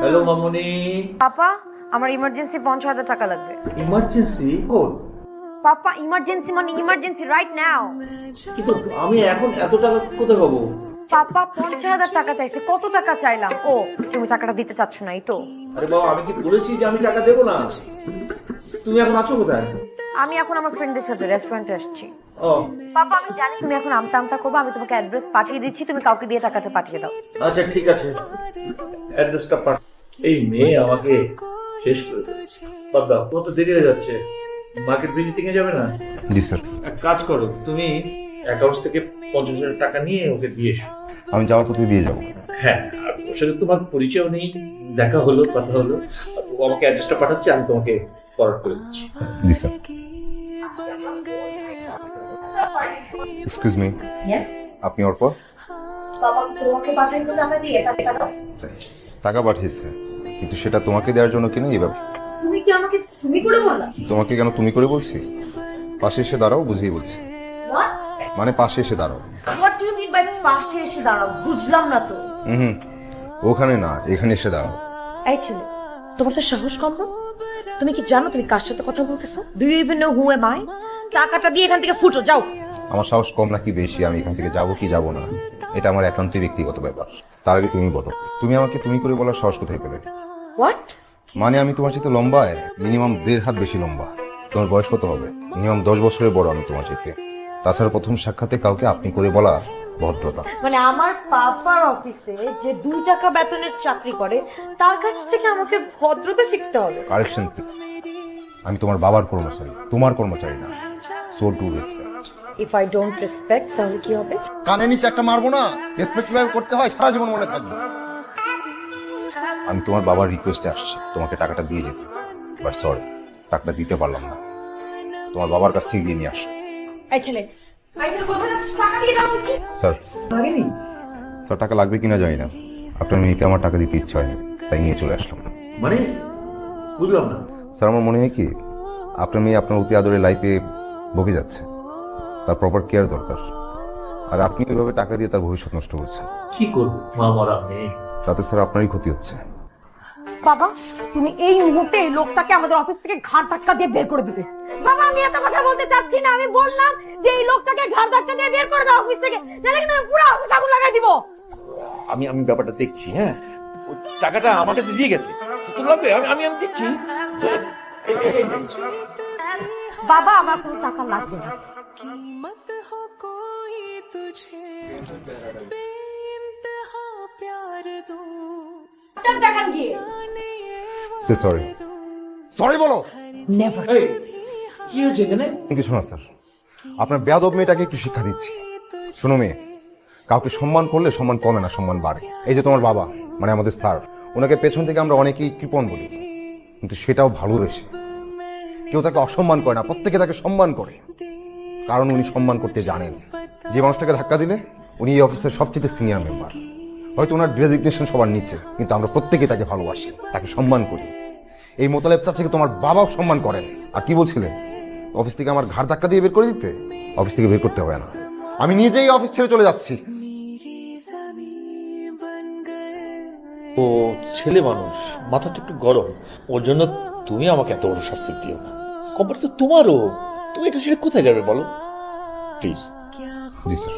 Hello মামুনি। পাপা আমার emergency পঞ্চাশ হাজার টাকা লাগবে। ইমার্জেন্সি কোন পাপা ইমার্জেন্সি মানে ইমার্জেন্সি রাইট নাও কিন্তু আমি এখন এত টাকা কোথায় পাবো? পাপা পঞ্চাশ হাজার টাকা চাইছে। কত টাকা চাইলাম? ও তুমি টাকাটা দিতে চাচ্ছ না এই তো। আরে বাবা আমি কি বলেছি যে আমি টাকা দেবো না? তুমি এখন আছো কোথায়? আমি এখন আমার ফ্রেন্ডদের সাথে রেস্টুরেন্টে আসছি। ও। পাপা আমি জানি তুমি এখন আমতা আমতা করব আমি তোমাকে অ্যাড্রেস পাঠিয়ে দিচ্ছি তুমি কাউকে দিয়ে টাকাটা পাঠিয়ে দাও। আচ্ছা ঠিক আছে। অ্যাড্রেসটা পাঠ এই মেয়ে আমাকে শেষ করে দিয়েছে। বাদ দাও তোমার দেরি হয়ে যাচ্ছে। মার্কেট ভিজিটিং এ যাবে না? জি স্যার। এক কাজ করো তুমি অ্যাকাউন্টস থেকে পঞ্চাশ হাজার টাকা নিয়ে ওকে দিয়ে এসো। আমি যাওয়ার পথে দিয়ে যাব। হ্যাঁ আর ওর সাথে তোমার পরিচয় নেই দেখা হলো কথা হলো। ও আমাকে অ্যাড্রেসটা পাঠাচ্ছে আমি তোমাকে ফরওয়ার্ড করে দিচ্ছি। জি স্যার। এক্সকিউজ মি ইয়েস আপনি অর্পর বাবা তোমাকে টাকা দিয়ে টাকা দাও। টাকা পাঠিয়েছে। কিন্তু সেটা তোমাকে দেওয়ার জন্য কিনা এই ব্যাপার? তুমি কি আমাকে তুমি করে বললা? তোমাকে কেন তুমি করে বলছি? পাশে এসে দাঁড়াও বুঝিয়ে বলছি। মানে পাশে এসে দাঁড়াও। What do you mean by পাশে এসে দাঁড়াও? বুঝলাম না তো। হুম। ওখানে না এখানে এসে দাঁড়াও। এই ছেলে তোমার তো সাহস কম না? তুমি কি জানো তুমি কার সাথে কথা বলতেছো? Do you even know who am I টাকাটা দিয়ে এখান থেকে ফুটো যাও। আমার সাহস কম নাকি বেশি? আমি এখান থেকে যাব কি যাব না? এটা আমার একান্তই ব্যক্তিগত ব্যাপার। তার আগে তুমি বলো তুমি আমাকে তুমি করে বলার সাহস কোথায় পেলে? হোয়াট মানে আমি তোমার চাইতে লম্বায় মিনিমাম দেড় হাত বেশি লম্বা। তোমার বয়স কত হবে? মিনিমাম দশ বছরের বড় আমি তোমার চাইতে। তাছাড়া প্রথম সাক্ষাতে কাউকে আপনি করে বলা ভদ্রতা। মানে আমার পাপার অফিসে যে দুই টাকা বেতনের চাকরি করে তার কাছ থেকে আমাকে ভদ্রতা শিখতে হবে। কারেকশন প্লিজ আমি তোমার বাবার কর্মচারী তোমার কর্মচারী না। So to respect if I don't respect তাহলে কি হবে? কানে নিচে একটা মারবো না? রেসপেক্ট কীভাবে করতে হয়? সারা জীবন মনে থাকবে। আমি তোমার বাবার রিকোয়েস্টে আসছি। তোমাকে টাকাটা দিয়ে যেতে। বাট সরি টাকাটা দিতে পারলাম না। তোমার বাবার কাছ থেকে দিয়ে নিয়ে আসো। এই ছেলে স্যার। স্যার টাকা লাগবে কিনা জানি না। আপনার মেয়েকে আমার টাকা দিতে ইচ্ছা হয়নি তাই নিয়ে চলে আসলাম। মানে? বুঝলাম না। স্যার আমার মনে হয় কি আপনার মেয়ে আপনার অতি আদরে লাইফে ভোগে যাচ্ছে। তার প্রপার কেয়ার দরকার। আর আপনি ওইভাবে টাকা দিয়ে তার ভবিষ্যৎ নষ্ট করছেন। কি করব? মা মরা মেয়ে। তাতে স্যার আপনারই ক্ষতি হচ্ছে। বাবা তুমি এই মুহূর্তে এই লোকটাকে আমাদের অফিস থেকে ঘাড় ধাক্কা দিয়ে বের করে দিবে বাবা আমি এত কথা বলতে চাচ্ছি না আমি বললাম যে এই লোকটাকে ঘাড় ধাক্কা দিয়ে বের করে দাও অফিস থেকে নাহলে কিন্তু আমি পুরো অফিস আগুন লাগাই দিব আমি আমি ব্যাপারটা দেখছি হ্যাঁ ও টাকাটা আমার কাছে দিয়ে গেছে তো লাগবে আমি আমি আমি দেখছি বাবা আমার কোনো টাকা লাগবে না कीमत हो कोई तुझे बेइंतहा प्यार दूं ডাক্তার দেখান গিয়ে जाने ये वो সে সরি সরি বলো। নেভার এই কি হয়েছে এখানে? কিছু না স্যার আপনার বেয়াদব মেয়েটাকে একটু শিক্ষা দিচ্ছি। শোনো মেয়ে কাউকে সম্মান করলে সম্মান কমে না সম্মান বাড়ে। এই যে তোমার বাবা মানে আমাদের স্যার ওনাকে পেছন থেকে আমরা অনেকেই কৃপণ বলি কিন্তু সেটাও ভালোবেসে। কেউ তাকে অসম্মান করে না প্রত্যেকে তাকে সম্মান করে। কারণ উনি সম্মান করতে জানেন। যে মানুষটাকে ধাক্কা দিলে উনি এই অফিসের সবচেয়ে সিনিয়র মেম্বার হয়তো ওনার ডেজিগনেশন সবার নিচে কিন্তু আমরা প্রত্যেকেই তাকে ভালোবাসি তাকে সম্মান করি। এই মোতালেব চাচাকে তোমার বাবাও সম্মান করেন? আর কি বলছিলেন অফিস থেকে আমার ঘাড় ধাক্কা দিয়ে বের করে দিতে? অফিস থেকে বের করতে হবে না। আমি নিজেই অফিস ছেড়ে চলে যাচ্ছি। ও ছেলে মানুষ মাথাটা একটু গরম। ওর জন্য তুমি আমাকে এত বড় শাস্তি দিও না। কপাল তো তোমারও। তুমি এটা ছেড়ে কোথায় যাবে বলো? Please G sir